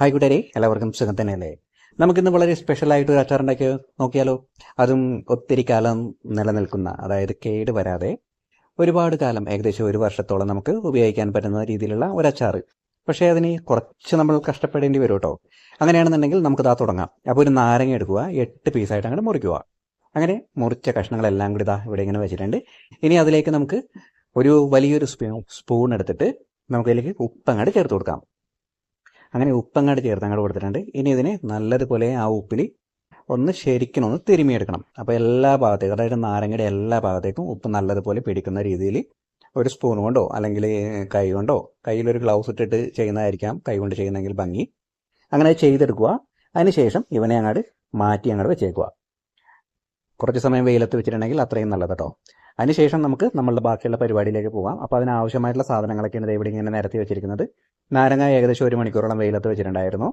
Hi കൂട്ടരെ എല്ലാവർക്കും സുഖം തന്നെയല്ലേ? നമുക്കിന്ന് വളരെ സ്പെഷ്യൽ ആയിട്ട് ഒരു അച്ചാർ ഉണ്ടാക്കി നോക്കിയാലോ? അതും ഒത്തിരി കാലം നിലനിൽക്കുന്ന അതായത് കേട് വരാതെ ഒരുപാട് കാലം ഏകദേശം ഒരു വർഷത്തോളം നമുക്ക് ഉപയോഗിക്കാൻ പറ്റുന്ന രീതിയിലുള്ള ഒരു അച്ചാർ. പക്ഷേ അതിന് കുറച്ച് നമ്മൾ കഷ്ടപ്പെടേണ്ടി വരും കേട്ടോ. അങ്ങനെയാണെന്നുണ്ടെങ്കിൽ നമുക്ക് ഇതാ തുടങ്ങാം. അപ്പോൾ ഒരു നാരങ്ങ എടുക്കുക എട്ട് പീസായിട്ട് അങ്ങോട്ട് മുറിക്കുക. അങ്ങനെ മുറിച്ച കഷ്ണങ്ങളെല്ലാം കൂടി ഇതാ ഇവിടെ ഇങ്ങനെ വെച്ചിട്ടുണ്ട്. ഇനി അതിലേക്ക് നമുക്ക് ഒരു വലിയൊരു സ്പൂ സ്പൂൺ എടുത്തിട്ട് നമുക്കതിലേക്ക് ഉപ്പ് അങ്ങോട്ട് ചേർത്ത് കൊടുക്കാം. അങ്ങനെ ഉപ്പങ്ങാട് ചേർത്ത് അങ്ങോട്ട് കൊടുത്തിട്ടുണ്ട്. ഇനി ഇതിനെ നല്ലതുപോലെ ആ ഉപ്പിൽ ഒന്ന് ശരിക്കും ഒന്ന് തിരുമിയെടുക്കണം. അപ്പോൾ എല്ലാ ഭാഗത്തേക്കും അതായത് നാരങ്ങയുടെ എല്ലാ ഭാഗത്തേക്കും ഉപ്പ് നല്ലതുപോലെ പിടിക്കുന്ന രീതിയിൽ ഒരു സ്പൂൺ കൊണ്ടോ അല്ലെങ്കിൽ കൈ കൊണ്ടോ കയ്യിലൊരു ഗ്ലൗസ് ഇട്ടിട്ട് ചെയ്യുന്നതായിരിക്കാം. കൈ കൊണ്ട് ചെയ്യുന്നെങ്കിൽ ഭംഗി. അങ്ങനെ ചെയ്തെടുക്കുക. അതിനുശേഷം ഇവനെ അങ്ങോട്ട് മാറ്റി അങ്ങോട്ട് വെച്ചേക്കുക. കുറച്ച് സമയം വെയിലത്ത് വെച്ചിട്ടുണ്ടെങ്കിൽ അത്രയും നല്ലത് കേട്ടോ അതിനുശേഷം നമുക്ക് നമ്മളുടെ ബാക്കിയുള്ള പരിപാടിയിലേക്ക് പോകാം അപ്പോൾ അതിനാവശ്യമായിട്ടുള്ള സാധനങ്ങളൊക്കെയാണ് ഇവിടെ ഇങ്ങനെ നിരത്തി വെച്ചിരിക്കുന്നത്. നാരങ്ങ ഏകദേശം ഒരു മണിക്കൂറോളം വെയിലത്ത് വെച്ചിട്ടുണ്ടായിരുന്നു.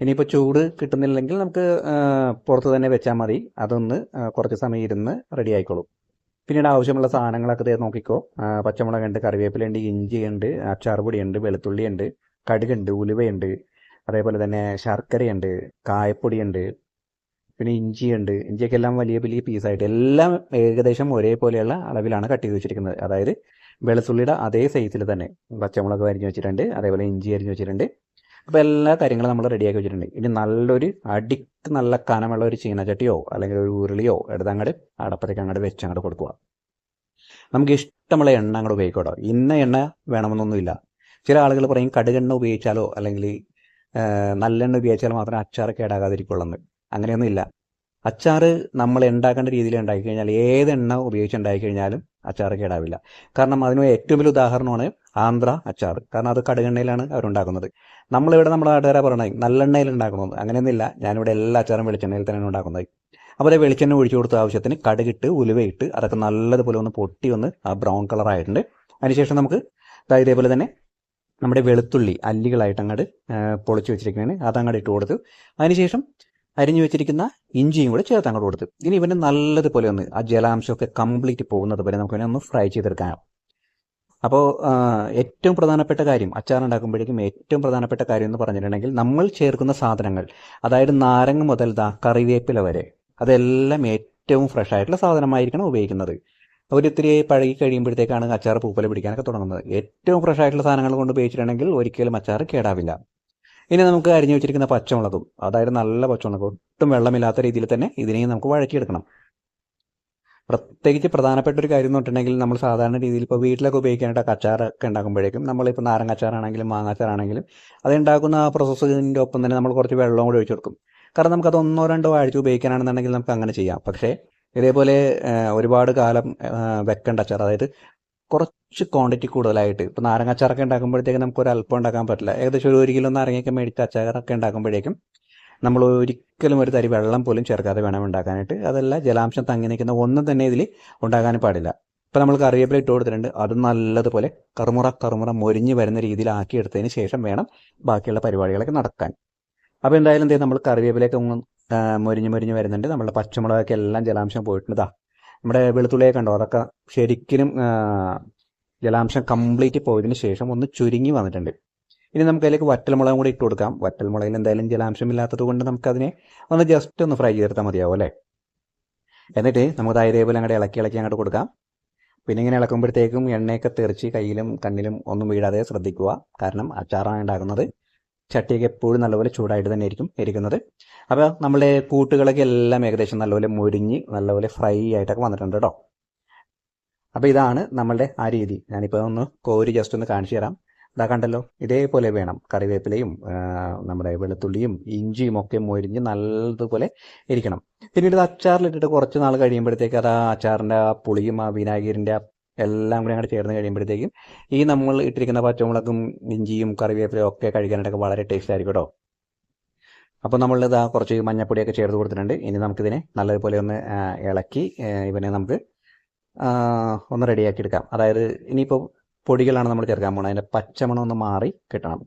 ഇനിയിപ്പോൾ ചൂട് കിട്ടുന്നില്ലെങ്കിൽ നമുക്ക് പുറത്ത് തന്നെ വെച്ചാൽ മതി. അതൊന്ന് കുറച്ച് സമയം ഇരുന്ന് റെഡി ആയിക്കോളും. പിന്നീട് ആവശ്യമുള്ള സാധനങ്ങളൊക്കെ തേ നോക്കിക്കോ. പച്ചമുളകുണ്ട് കറിവേപ്പിലുണ്ട് ഇഞ്ചിയുണ്ട് അച്ചാർ പൊടിയുണ്ട് വെളുത്തുള്ളിയുണ്ട് കടുകുണ്ട് ഉലുവയുണ്ട് അതേപോലെ തന്നെ ശർക്കരയുണ്ട് കായപ്പൊടിയുണ്ട് പിന്നെ ഇഞ്ചിയുണ്ട്. ഇഞ്ചിയൊക്കെ എല്ലാം വലിയ വലിയ പീസായിട്ട് എല്ലാം ഏകദേശം ഒരേപോലെയുള്ള അളവിലാണ് കട്ട് ചെയ്ത് വെച്ചിരിക്കുന്നത്. അതായത് വെളുത്തുള്ളിയുടെ അതേ സൈസിൽ തന്നെ. പച്ചമുളക് അരിഞ്ഞ് വെച്ചിട്ടുണ്ട് അതേപോലെ ഇഞ്ചി അരിഞ്ഞ് വെച്ചിട്ടുണ്ട്. അപ്പോൾ എല്ലാ കാര്യങ്ങളും നമ്മൾ റെഡിയാക്കി വെച്ചിട്ടുണ്ട്. ഇനി നല്ലൊരു അടിക്ക് നല്ല കനമുള്ള ഒരു ചീനച്ചട്ടിയോ അല്ലെങ്കിൽ ഒരു ഉരുളിയോ എടുത്ത് അങ്ങോട്ട് അടപ്പത്തേക്ക് അങ്ങോട്ട് വെച്ച് അങ്ങോട്ട് കൊടുക്കുക. നമുക്ക് ഇഷ്ടമുള്ള എണ്ണ അങ്ങോട്ട് ഉപയോഗിക്കട്ടോ. ഇന്ന എണ്ണ വേണമെന്നൊന്നുമില്ല. ചില ആളുകൾ പറയും കടുകെണ്ണ ഉപയോഗിച്ചാലോ അല്ലെങ്കിൽ നല്ല നല്ലെണ്ണ ഉപയോഗിച്ചാൽ മാത്രമേ അച്ചാർ കേടാകാതിരിക്കുള്ളൂ അങ്ങനെയൊന്നുമില്ല അച്ചാർ നമ്മൾ ഉണ്ടാക്കേണ്ട രീതിയിൽ ഉണ്ടാക്കി കഴിഞ്ഞാൽ ഏത് എണ്ണ ഉപയോഗിച്ച് ഉണ്ടാക്കി കഴിഞ്ഞാലും അച്ചാർ കേടാവില്ല. കാരണം അതിന് ഏറ്റവും വലിയ ഉദാഹരണമാണ് ആന്ധ്ര അച്ചാർ കാരണം അത് കടുകെണ്ണയിലാണ് അവരുണ്ടാക്കുന്നത് നമ്മളിവിടെ നമ്മുടെ നാട്ടുകാരെ പറയണേ നല്ലെണ്ണയിൽ ഉണ്ടാക്കുന്നത്. അങ്ങനെയൊന്നുമില്ല. ഞാനിവിടെ എല്ലാ അച്ചാറും വെളിച്ചെണ്ണയിൽ തന്നെയാണ് ഉണ്ടാക്കുന്നത്. അപ്പോൾ അത് വെളിച്ചെണ്ണ ഒഴിച്ചു കൊടുത്ത ആവശ്യത്തിന് കടുകിട്ട് ഉലുവയിട്ട് അതൊക്കെ നല്ലതുപോലെ ഒന്ന് പൊട്ടി ഒന്ന് ആ ബ്രൗൺ കളർ ആയിട്ടുണ്ട്. അതിനുശേഷം നമുക്ക് ഇതേപോലെ തന്നെ നമ്മുടെ വെളുത്തുള്ളി അല്ലികളായിട്ട് അങ്ങോട്ട് പൊളിച്ച് വെച്ചിരിക്കുന്നതിന് അതങ്ങോട്ട് ഇട്ട് കൊടുത്തു. അതിനുശേഷം അരിഞ്ഞു വെച്ചിരിക്കുന്ന ഇഞ്ചിയും കൂടെ ചേർത്ത് അങ്ങോട്ട് കൊടുത്തു. ഇനി ഇവന് നല്ലതുപോലെ ഒന്ന് ആ ജലാംശമൊക്കെ കംപ്ലീറ്റ് പോകുന്നത് വരെ നമുക്ക് ഒന്ന് ഫ്രൈ ചെയ്തെടുക്കാം. അപ്പോൾ ഏറ്റവും പ്രധാനപ്പെട്ട കാര്യം അച്ചാർ ഉണ്ടാക്കുമ്പോഴേക്കും ഏറ്റവും പ്രധാനപ്പെട്ട കാര്യം എന്ന് പറഞ്ഞിട്ടുണ്ടെങ്കിൽ നമ്മൾ ചേർക്കുന്ന സാധനങ്ങൾ അതായത് നാരങ്ങ മുതൽ ദാ കറിവേപ്പില വരെ അതെല്ലാം ഏറ്റവും ഫ്രഷ് ആയിട്ടുള്ള സാധനമായിരിക്കണം ഉപയോഗിക്കുന്നത്. ഒരിത്തിരി പഴകി കഴിയുമ്പോഴത്തേക്കാണ് അച്ചാർ പൂപ്പല പിടിക്കാനൊക്കെ തുടങ്ങുന്നത്. ഏറ്റവും ഫ്രഷ് ആയിട്ടുള്ള സാധനങ്ങൾ കൊണ്ട് ഉപയോഗിച്ചിട്ടുണ്ടെങ്കിൽ ഒരിക്കലും അച്ചാർ കേടാവില്ല. ഇനി നമുക്ക് അരിഞ്ഞു വെച്ചിരിക്കുന്ന പച്ചമുളകും അതായത് നല്ല പച്ചമുളക് ഒട്ടും വെള്ളമില്ലാത്ത രീതിയിൽ തന്നെ ഇതിനെയും നമുക്ക് വഴക്കിയെടുക്കണം പ്രത്യേകിച്ച് പ്രധാനപ്പെട്ട ഒരു കാര്യം എന്ന് പറഞ്ഞിട്ടുണ്ടെങ്കിൽ നമ്മൾ സാധാരണ രീതിയിൽ ഇപ്പോൾ വീട്ടിലൊക്കെ ഉപയോഗിക്കാനായിട്ട് അച്ചാറൊക്കെ ഉണ്ടാക്കുമ്പോഴേക്കും നമ്മളിപ്പോൾ നാരങ്ങ അച്ചാറാണെങ്കിലും മാങ്ങ അച്ചാറാണെങ്കിലും അതുണ്ടാക്കുന്ന ആ പ്രോസസ്സിന്റെ ഒപ്പം തന്നെ നമ്മൾ കുറച്ച് വെള്ളം കൂടി ഒഴിച്ചു കൊടുക്കും. കാരണം നമുക്കത് ഒന്നോ രണ്ടോ ആഴ്ച ഉപയോഗിക്കാനാണെന്നുണ്ടെങ്കിൽ നമുക്ക് അങ്ങനെ ചെയ്യാം. പക്ഷേ ഇതേപോലെ ഒരുപാട് കാലം വെക്കേണ്ട അച്ചാർ അതായത് കുറച്ച് ക്വാണ്ടിറ്റി കൂടുതലായിട്ട്. ഇപ്പോൾ നാരങ്ങ അച്ചാറൊക്കെ ഉണ്ടാക്കുമ്പോഴത്തേക്കും നമുക്ക് ഒരു അല്പം ഉണ്ടാക്കാൻ പറ്റില്ല. ഏകദേശം ഒരു ഒരു കിലോ നാരങ്ങയൊക്കെ മേടിച്ച് അച്ചാറൊക്കെ ഉണ്ടാക്കുമ്പോഴേക്കും നമ്മൾ ഒരിക്കലും ഒരു തരി വെള്ളം പോലും ചേർക്കാതെ വേണം ഉണ്ടാക്കാനായിട്ട്. അതല്ല ജലാംശം തങ്ങി നിൽക്കുന്ന ഒന്നും തന്നെ ഇതിൽ ഉണ്ടാകാനും പാടില്ല. ഇപ്പോൾ നമ്മൾ കറിവേപ്പില ഇട്ട് കൊടുത്തിട്ടുണ്ട്. അത് നല്ലതുപോലെ കറുമുറ കറുമുറ മൊരിഞ്ഞ് വരുന്ന രീതിയിലാക്കി എടുത്തതിന് ശേഷം വേണം ബാക്കിയുള്ള പരിപാടികളൊക്കെ നടക്കാൻ. അപ്പോൾ എന്തായാലും എന്തെങ്കിലും നമ്മൾ കറിവേപ്പിലയൊക്കെ ഒന്ന് മൊരിഞ്ഞ് മൊരിഞ്ഞ് വരുന്നുണ്ട്. നമ്മളുടെ പച്ചമുളകൊക്കെ എല്ലാം ജലാംശം പോയിട്ടുണ്ട്. നമ്മുടെ വെളുത്തുള്ളിയൊക്കെ കണ്ടോ? അതൊക്കെ ശരിക്കും ജലാംശം കംപ്ലീറ്റ് പോയതിന് ശേഷം ഒന്ന് ചുരുങ്ങി വന്നിട്ടുണ്ട്. ഇനി നമുക്ക് അതിലേക്ക് വറ്റൽമുളകും കൂടി ഇട്ട് കൊടുക്കാം. വറ്റൽമുളകിൽ എന്തായാലും ജലാംശം ഇല്ലാത്തത് കൊണ്ട് നമുക്കതിനെ ഒന്ന് ജസ്റ്റ് ഒന്ന് ഫ്രൈ ചെയ്തെടുത്താൽ മതിയാവും അല്ലേ? എന്നിട്ട് നമുക്ക് ഇതേപോലെ അങ്ങോട്ട് ഇളക്കി ഇളക്കി അങ്ങോട്ട് കൊടുക്കാം. പിന്നെ ഇങ്ങനെ ഇളക്കുമ്പോഴത്തേക്കും എണ്ണയൊക്കെ തെറിച്ച് കയ്യിലും കണ്ണിലും ഒന്നും വീഴാതെ ശ്രദ്ധിക്കുക. കാരണം അച്ചാറാണ് ഉണ്ടാക്കുന്നത്. ചട്ടിയൊക്കെ എപ്പോഴും നല്ലപോലെ ചൂടായിട്ട് തന്നെ ആയിരിക്കും ഇരിക്കുന്നത്. അപ്പോൾ നമ്മുടെ കൂട്ടുകളൊക്കെ എല്ലാം ഏകദേശം നല്ലപോലെ മുരിഞ്ഞ് നല്ലപോലെ ഫ്രൈ ആയിട്ടൊക്കെ വന്നിട്ടുണ്ട് കേട്ടോ. അപ്പോൾ ഇതാണ് നമ്മളുടെ ആ രീതി. ഞാനിപ്പോൾ ഒന്ന് കോരി ജസ്റ്റ് ഒന്ന് കാണിച്ചു തരാം. ഇതാ കണ്ടല്ലോ ഇതേപോലെ വേണം കറിവേപ്പിലയും നമ്മുടെ വെളുത്തുള്ളിയും ഇഞ്ചിയും ഒക്കെ മൊരിഞ്ഞ് നല്ലതുപോലെ ഇരിക്കണം. പിന്നീട് അച്ചാറിലിട്ടിട്ട് കുറച്ച് നാൾ കഴിയുമ്പോഴത്തേക്ക് അത് ആ അച്ചാറിന്റെ ആ പുളിയും ആ വിനാഗിരിന്റെ ആ എല്ലാം കൂടി അങ്ങോട്ട് ചേർന്ന് കഴിയുമ്പോഴത്തേക്കും ഈ നമ്മൾ ഇട്ടിരിക്കുന്ന പച്ചമുളകും ഇഞ്ചിയും കറിവേപ്പിലയും ഒക്കെ കഴിക്കാനായിട്ടൊക്കെ വളരെ ടേസ്റ്റ് ആയിരിക്കും കേട്ടോ അപ്പോൾ നമ്മളിത് കുറച്ച് മഞ്ഞപ്പൊടിയൊക്കെ ചേർത്ത് കൊടുത്തിട്ടുണ്ട്. ഇനി നമുക്കിതിനെ നല്ലതുപോലെ ഒന്ന് ആ, ഇളക്കി ആ, ഇവനെ നമുക്ക് ആ, ഒന്ന് റെഡിയാക്കി എടുക്കാം. അതായത് ഇനിയിപ്പോൾ പൊടികളാണ് നമ്മൾ ചേർക്കാൻ പോകുന്നത് അതിന്റെ പച്ചമണം ഒന്ന് മാറി കിട്ടണം.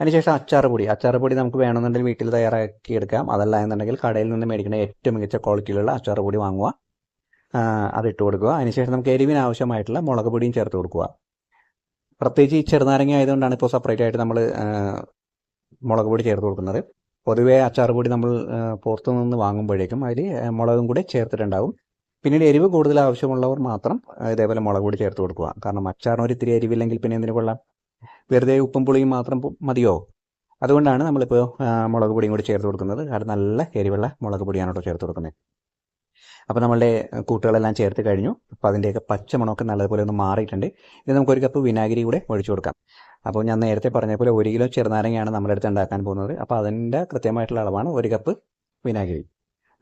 അതിനുശേഷം അച്ചാർ പൊടി. അച്ചാർ പൊടി നമുക്ക് വേണമെന്നുണ്ടെങ്കിൽ വീട്ടിൽ തയ്യാറാക്കി എടുക്കാം. അതല്ല എന്നുണ്ടെങ്കിൽ കടയിൽ നിന്ന് മേടിക്കുന്ന ഏറ്റവും മികച്ച ക്വാളിറ്റിയിലുള്ള അച്ചാർ പൊടി വാങ്ങുക. ആ, അത് ഇട്ട് കൊടുക്കുക. അതിനുശേഷം നമുക്ക് എരിവിന് ആവശ്യമായിട്ടുള്ള മുളക് പൊടിയും ചേർത്ത് കൊടുക്കുക. പ്രത്യേകിച്ച് ഈ ചെറുനാരങ്ങ ആയതുകൊണ്ടാണ് ഇപ്പോൾ സെപ്പറേറ്റ് ആയിട്ട് നമ്മൾ മുളക് പൊടി ചേർത്ത് കൊടുക്കുന്നത്. പൊതുവേ അച്ചാർ പൊടി നമ്മൾ പുറത്തു നിന്ന് വാങ്ങുമ്പോഴേക്കും അതിൽ മുളകും കൂടി ചേർത്തിട്ടുണ്ടാവും. പിന്നീട് എരിവ് കൂടുതൽ ആവശ്യമുള്ളവർ മാത്രം ഇതേപോലെ മുളക് പൊടി ചേർത്ത് കൊടുക്കുക. കാരണം അച്ചാറിന് ഒരു ഇത്തിരി എരിവില്ലെങ്കിൽ പിന്നെ എന്തിനു കൊള്ളാം? വെറുതെ ഉപ്പും പുളിയും മാത്രം മതിയോ? അതുകൊണ്ടാണ് നമ്മളിപ്പോൾ മുളക് പൊടിയും കൂടി ചേർത്ത് കൊടുക്കുന്നത്. അത് നല്ല എരിവുള്ള മുളക് പൊടിയാണ് കേട്ടോ ചേർത്ത് കൊടുക്കുന്നത്. അപ്പോൾ നമ്മളുടെ കൂട്ടുകളെല്ലാം ചേർത്ത് കഴിഞ്ഞു. അപ്പോൾ അതിന്റെയൊക്കെ പച്ചമണമൊക്കെ നല്ലതുപോലെ ഒന്ന് മാറിയിട്ടുണ്ട്. ഇനി നമുക്കൊരു കപ്പ് വിനാഗിരി കൂടെ ഒഴിച്ചു കൊടുക്കാം. അപ്പോൾ ഞാൻ നേരത്തെ പറഞ്ഞ പോലെ ഒരു കിലോ ചെറുനാരങ്ങയാണ് നമ്മുടെ അടുത്ത് ഉണ്ടാക്കാൻ പോകുന്നത്. അപ്പോൾ അതിന്റെ കൃത്യമായിട്ടുള്ള അളവാണ് ഒരു കപ്പ് വിനാഗിരി.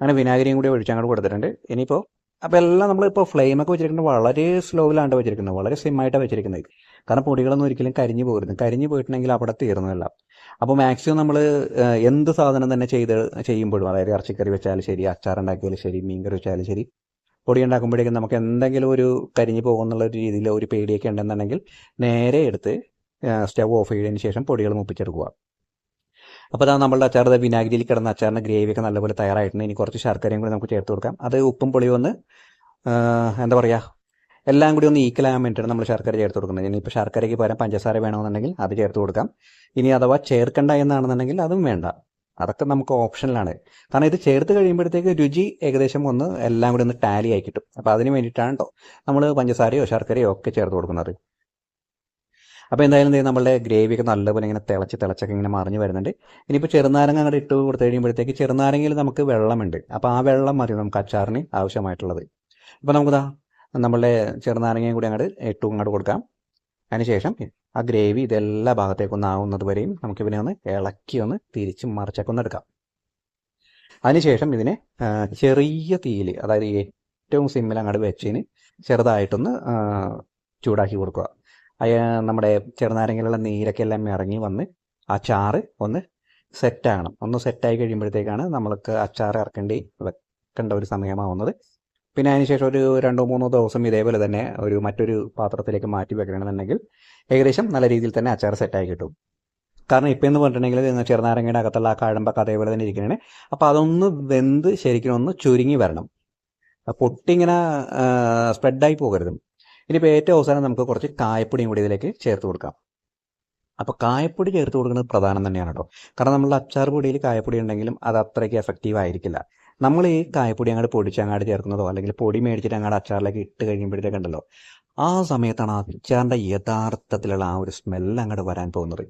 അങ്ങനെ വിനാഗിരിയും കൂടി ഒഴിച്ച് അങ്ങോട്ട് കൊടുത്തിട്ടുണ്ട്. ഇനിയിപ്പോൾ അപ്പോൾ എല്ലാം നമ്മളിപ്പോൾ ഫ്ലെയിമൊക്കെ വെച്ചിരിക്കുന്നത് വളരെ സ്ലോയിലാണ് വെച്ചിരിക്കുന്നത്. വളരെ സിമ്മായിട്ടാണ് വെച്ചിരിക്കുന്നത്. കാരണം പൊടികളൊന്നും ഒരിക്കലും കരിഞ്ഞു പോകരുത്. കരിഞ്ഞു പോയിട്ടുണ്ടെങ്കിൽ അവിടെ തീർന്നതല്ല അപ്പോൾ മാക്സിമം നമ്മൾ എന്ത് സാധനം തന്നെ ചെയ്ത് ചെയ്യുമ്പോഴും അതായത് ഇറച്ചിക്കറി വെച്ചാലും ശരി അച്ചാർ ഉണ്ടാക്കിയാലും ശരി മീൻകറി വെച്ചാലും ശരി പൊടി ഉണ്ടാക്കുമ്പോഴേക്കും നമുക്ക് എന്തെങ്കിലും ഒരു കരിഞ്ഞു പോകുന്നുള്ള ഒരു രീതിയിൽ ഒരു പേടിയൊക്കെ ഉണ്ടെന്നുണ്ടെങ്കിൽ നേരെ എടുത്ത് സ്റ്റവ് ഓഫ് ചെയ്തതിന് ശേഷം പൊടികൾ മുപ്പിച്ചെടുക്കുക. അപ്പോൾ അതാ നമ്മളുടെ അച്ചാർ വിനാഗിരിയിൽ കിടന്ന അച്ചാറിന്റെ ഗ്രേവിയൊക്കെ നല്ലപോലെ തയ്യാറായിട്ടുണ്ട്. ഇനി കുറച്ച് ശർക്കരയും കൂടി നമുക്ക് ചേർത്ത് കൊടുക്കാം. അത് ഉപ്പും പൊളിയും ഒന്ന് എന്താ പറയുക എല്ലാം കൂടി ഒന്ന് ഈക്വൽ ആകാൻ വേണ്ടിയിട്ടാണ് നമ്മൾ ശർക്കര ചേർത്ത് കൊടുക്കുന്നത്. ഇനിയിപ്പോൾ ശർക്കരയ്ക്ക് പകരം പഞ്ചസാര വേണമെന്നുണ്ടെങ്കിൽ അത് ചേർത്ത് കൊടുക്കാം. ഇനി അഥവാ ചേർക്കണ്ട എന്നാണെന്നുണ്ടെങ്കിൽ അതും വേണ്ട. അതൊക്കെ നമുക്ക് ഓപ്ഷനിലാണ് കാരണം ഇത് ചേർത്ത് കഴിയുമ്പോഴത്തേക്ക് രുചി ഏകദേശം ഒന്ന് എല്ലാം കൂടി ഒന്ന് ടാലി ആയി കിട്ടും. അപ്പോൾ അതിന് വേണ്ടിയിട്ടാണ് കേട്ടോ നമ്മൾ പഞ്ചസാരയോ ശർക്കരയോ ഒക്കെ ചേർത്ത് കൊടുക്കുന്നത്. അപ്പോൾ എന്തായാലും നമ്മളുടെ ഗ്രേവിയൊക്കെ നല്ലപോലെ ഇങ്ങനെ തിളച്ച് തിളച്ചൊക്കെ ഇങ്ങനെ മറിഞ്ഞ് വരുന്നുണ്ട്. ഇനിയിപ്പോൾ ചെറുനാരങ്ങ അങ്ങോട്ട് ഇട്ട് കൊടുത്തു കഴിയുമ്പോഴത്തേക്ക് ചെറുനാരങ്ങയിൽ നമുക്ക് വെള്ളമുണ്ട്. അപ്പോൾ ആ വെള്ളം മതി നമുക്ക് അച്ചാറിന് ആവശ്യമായിട്ടുള്ളത്. ഇപ്പോൾ നമുക്കിതാ നമ്മളുടെ ചെറുനാരങ്ങയും കൂടി അങ്ങോട്ട് ഇട്ടു അങ്ങോട്ട് കൊടുക്കാം. അതിനുശേഷം ആ ഗ്രേവി ഇതെല്ലാ ഭാഗത്തേക്കൊന്ന് ആവുന്നത് വരെയും നമുക്ക് ഒന്ന് ഇളക്കി ഒന്ന് തിരിച്ച് മറിച്ചൊക്കെ ഒന്ന് എടുക്കാം. അതിനുശേഷം ഇതിനെ ചെറിയ തീയിൽ അതായത് ഏറ്റവും സിമ്മിൽ അങ്ങോട്ട് വെച്ചതിന് ചെറുതായിട്ടൊന്ന് ചൂടാക്കി കൊടുക്കുക. നമ്മുടെ ചെറുനാരങ്ങയിലുള്ള നീരൊക്കെ എല്ലാം ഇറങ്ങി വന്ന് ആ ചാറ് ഒന്ന് സെറ്റാകണം ഒന്ന് സെറ്റായി കഴിയുമ്പോഴത്തേക്കാണ് നമ്മൾക്ക് അച്ചാർ ഇറക്കേണ്ടി വെക്കേണ്ട ഒരു സമയമാവുന്നത്. പിന്നെ അതിനുശേഷം ഒരു രണ്ടോ മൂന്നോ ദിവസം ഇതേപോലെ തന്നെ ഒരു മറ്റൊരു പാത്രത്തിലേക്ക് മാറ്റി വെക്കണമെന്നുണ്ടെങ്കിൽ ഏകദേശം നല്ല രീതിയിൽ തന്നെ അച്ചാർ സെറ്റായി കിട്ടും. കാരണം ഇപ്പം എന്ന് പറഞ്ഞിട്ടുണ്ടെങ്കിൽ ചെറുനാരങ്ങയുടെ അകത്തുള്ള ആ കഴമ്പൊക്കെ അതേപോലെ തന്നെ ഇരിക്കണേ. അപ്പോൾ അതൊന്ന് വെന്ത് ശരിക്കും ഒന്ന് ചുരുങ്ങി വരണം. പൊട്ടിങ്ങനെ സ്പ്രെഡായി പോകരുത്. ഇനിയിപ്പോൾ ഏറ്റവും അവസാനം നമുക്ക് കുറച്ച് കായപ്പൊടിയും കൂടി ഇതിലേക്ക് ചേർത്ത് കൊടുക്കാം. അപ്പോൾ കായപ്പൊടി ചേർത്ത് കൊടുക്കുന്നത് പ്രധാനം തന്നെയാണ് കേട്ടോ കാരണം നമ്മളുടെ അച്ചാർ പൊടിയിൽ കായപ്പൊടി ഉണ്ടെങ്കിലും അത് അത്രയ്ക്ക് എഫക്റ്റീവ് ആയിരിക്കില്ല. നമ്മൾ ഈ കായപ്പൊടി അങ്ങോട്ട് പൊടിച്ച് അങ്ങോട്ട് ചേർക്കുന്നതോ അല്ലെങ്കിൽ പൊടി മേടിച്ചിട്ട് അങ്ങോട്ട് അച്ചാറിലേക്ക് ഇട്ട് കഴിയുമ്പോഴത്തേക്ക് ഉണ്ടല്ലോ ആ സമയത്താണ് അച്ചാറിന്റെ യഥാർത്ഥത്തിലുള്ള ആ ഒരു സ്മെല്ല് അങ്ങോട്ട് വരാൻ പോകുന്നത്.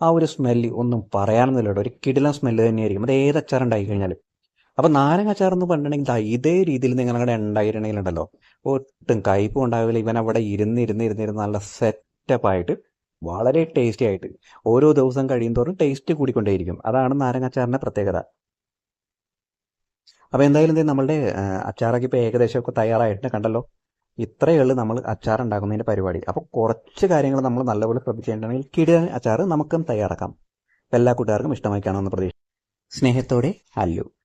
ആ ഒരു സ്മെല്ല് ഒന്നും പറയാനൊന്നുമില്ല കേട്ടോ ഒരു കിടിലം സ്മെല്ല് തന്നെയായിരിക്കും. അത് ഏത് അച്ചാർ ഉണ്ടായി കഴിഞ്ഞാലും അപ്പോൾ നാരങ്ങ അച്ചാർ എന്ന് പറഞ്ഞിട്ടുണ്ടെങ്കിൽ ഇതേ രീതിയിൽ ഉണ്ടായിട്ടുണ്ടെങ്കിൽ ഉണ്ടല്ലോ ഒട്ടും കയ്പും ഉണ്ടാവില്ല. ഇവൻ അവിടെ ഇരുന്ന് ഇരുന്ന് ഇരുന്ന് ഇരുന്ന് നല്ല സെറ്റപ്പായിട്ട് വളരെ ടേസ്റ്റി ആയിട്ട്. ഓരോ ദിവസം കഴിയുമോറും ടേസ്റ്റ് കൂടിക്കൊണ്ടേയിരിക്കും. അതാണ് നാരങ്ങാച്ചാറിന്റെ പ്രത്യേകത. അപ്പോൾ എന്തായാലും ദേ നമ്മളുടെ അച്ചാറൊക്കെ ഇപ്പോൾ ഏകദേശം ഒക്കെ തയ്യാറായിട്ടുണ്ട് കണ്ടല്ലോ? ഇത്രയേ ഉള്ളൂ നമ്മൾ അച്ചാർ ഉണ്ടാക്കുന്നതിന്റെ പരിപാടി. അപ്പോൾ കുറച്ച് കാര്യങ്ങൾ നമ്മൾ നല്ലപോലെ ശ്രദ്ധിച്ചിട്ടുണ്ടെങ്കിൽ കിടിലൻ അച്ചാർ നമുക്കും തയ്യാറാക്കാം. എല്ലാ കൂട്ടുകാർക്കും ഇഷ്ടമായി കാണുമെന്ന് പ്രതീക്ഷ സ്നേഹത്തോടെ അല്ലു.